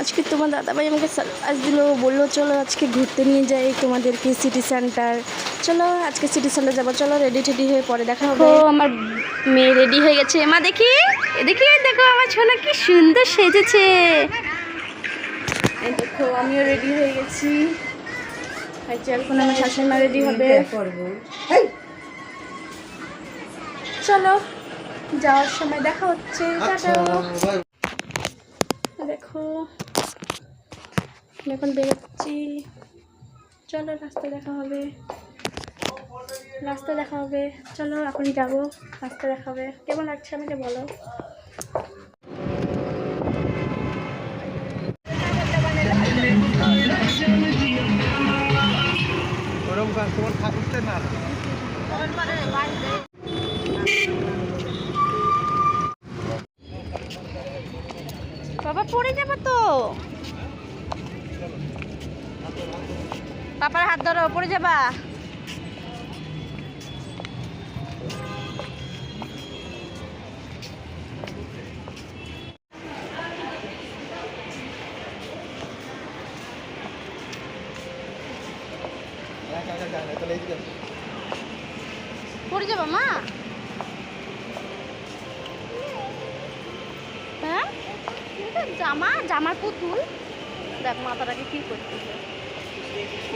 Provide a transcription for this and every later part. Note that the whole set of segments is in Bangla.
আজকে তোমার দাদাভাই আমাকে সারপ্রাইজ দিল বলল চলো আজকে ঘুরতে নিয়ে যাই তোমাদেরকে সিটি সেন্টার চলো আজকে সিটি সেন্টার যাব। চলো রেডি টেডি হয়ে পরে দেখা হবে। আমার মেয়ে রেডি হয়ে গেছে। মা দেখি এ দেখি দেখো আমার ছোনা কি সুন্দর সেজেছে। এই দেখো আমিও রেডি হয়ে গেছি। এখন আমার শাশুড়ি মা রেডি হবে। চলো যাওয়ার সময় দেখা হচ্ছে। দেখো আমি এখন বেরোচ্ছি। চলো রাস্তা দেখা হবে। রাস্তা দেখা হবে। চলো এখন যাব। রাস্তা দেখা হবে। কেমন লাগছে আমাকে বলো? বাবা পড়ে যাবে তো। পাপার হাত ধরো পড়ে যাবা। পড়ে যাবা, মা। হ্যাঁ? জামা, জামার পুতুল। দেখ, মাথাটাকে কি করতেছে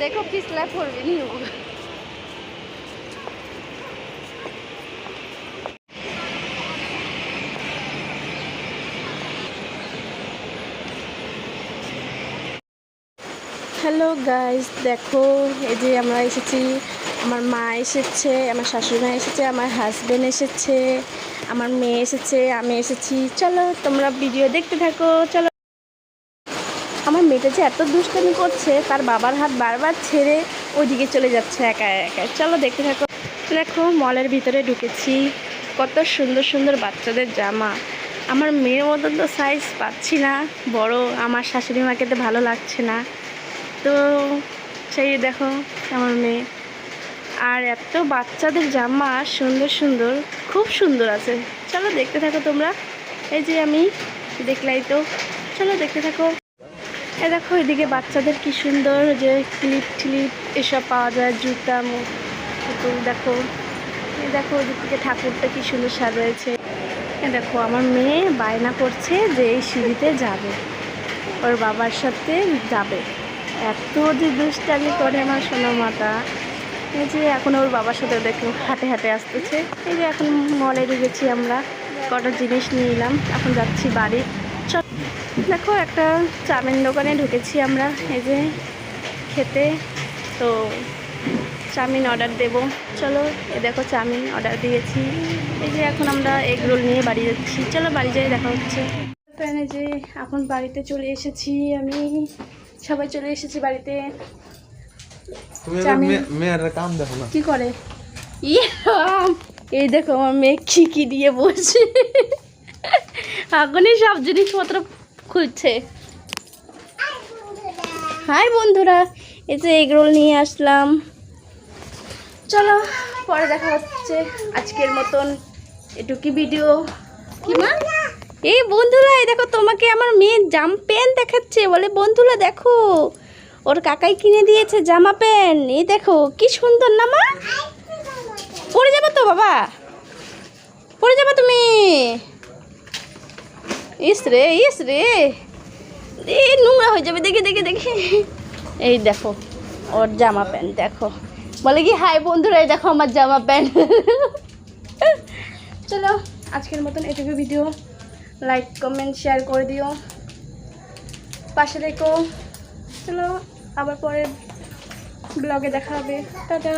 দেখো পিছলায় পড়বে নিও। হ্যালো গাইস দেখো, এই যে আমরা এসেছি। আমার মা এসেছে, আমার শাশুড়ি মা এসেছে, আমার হাজবেন্ড এসেছে, আমার মেয়ে এসেছে, আমি এসেছি। চলো, তোমরা ভিডিও দেখতে থাকো। চলো মেয়েটা যে এত দুষ্টামি করছে, তার বাবার হাত বারবার ছেড়ে ওইদিকে চলে যাচ্ছে একা একা। চলো দেখতে থাকো। দেখো, মলের ভিতরে ঢুকেছি। কত সুন্দর সুন্দর বাচ্চাদের জামা। আমার মেয়ের মতন তো সাইজ পাচ্ছি না। বড়, আমার শাশুড়ি মাকে তো ভালো লাগছে না। তো সেই দেখো, আমার মেয়ে। আর এত বাচ্চাদের জামা সুন্দর সুন্দর, খুব সুন্দর আছে। চলো দেখতে থাকো তোমরা। এই যে আমি দেখলাই তো। চলো দেখতে থাকো। এ দেখো, এদিকে বাচ্চাদের কি সুন্দর যে ক্লিপ টিলিপ এসব পাওয়া যায়, জুতা পুতুল, দেখো। এই দেখো ওদিক থেকে ঠাকুরটা কি সুন্দর সাজাইছে। এ দেখো, আমার মেয়ে বায়না করছে যে এই সিঁড়িতে যাবে। ওর বাবার সাথে যাবে। এত যে দুষ্টামি করে আমার সোনা মাতা। এই যে এখন ওর বাবার সাথে দেখো হাঁটে হাঁটে আসতেছে। এই যে এখন মলে ঢুকেছি আমরা, কটা জিনিস নিয়ে এলাম। এখন যাচ্ছি বাড়ি। দেখো একটা চাউমিন দোকানে ঢুকেছি আমরা। এই যে খেতে। তো চাউমিন অর্ডার দেব। চলো এ দেখো চাউমিন অর্ডার দিয়েছি। এই যে এখন আমরা এগ রোল নিয়ে বাড়ি যাচ্ছি। চলো বাড়ি যাই দেখা হচ্ছে। ফ্রেন্ড যে এখন বাড়িতে চলে এসেছি আমি। সবাই চলে এসেছি বাড়িতে। কি করে? এই দেখো আমার মেয়ে কি কি দিয়ে বসে। এখনই সব জিনিসপত্র খুলছে হাই বন্ধুরা, এই যে এগ রোল নিয়ে আসলাম। চলো, পরে দেখা হচ্ছে আজকের মতন। এটুকি ভিডিও কি মা? এই বন্ধুরা, এই দেখো তোমাকে আমার মেয়ে জাম প্যান্ট দেখাচ্ছে। বলে, বন্ধুরা, দেখো, ওর কাকাই কিনে দিয়েছে জামা প্যান্ট। এই দেখো, কি সুন্দর না মা? পড়ে যাবে তো বাবা? পড়ে যাবে তুমি? ইস রে ইস রে। এ নোংরা হয়ে যাবে, দেখি দেখি দেখি। এই দেখো, ওর জামা প্যান্ট, দেখো। বলে কি, হাই বন্ধুরা দেখো আমার জামা প্যান্ট। চলো, আজকের মতন এটুকু ভিডিও। লাইক কমেন্ট শেয়ার করে দিও। পাশে দেখো চলো, আবার পরে ব্লগে দেখা হবে। টাটা।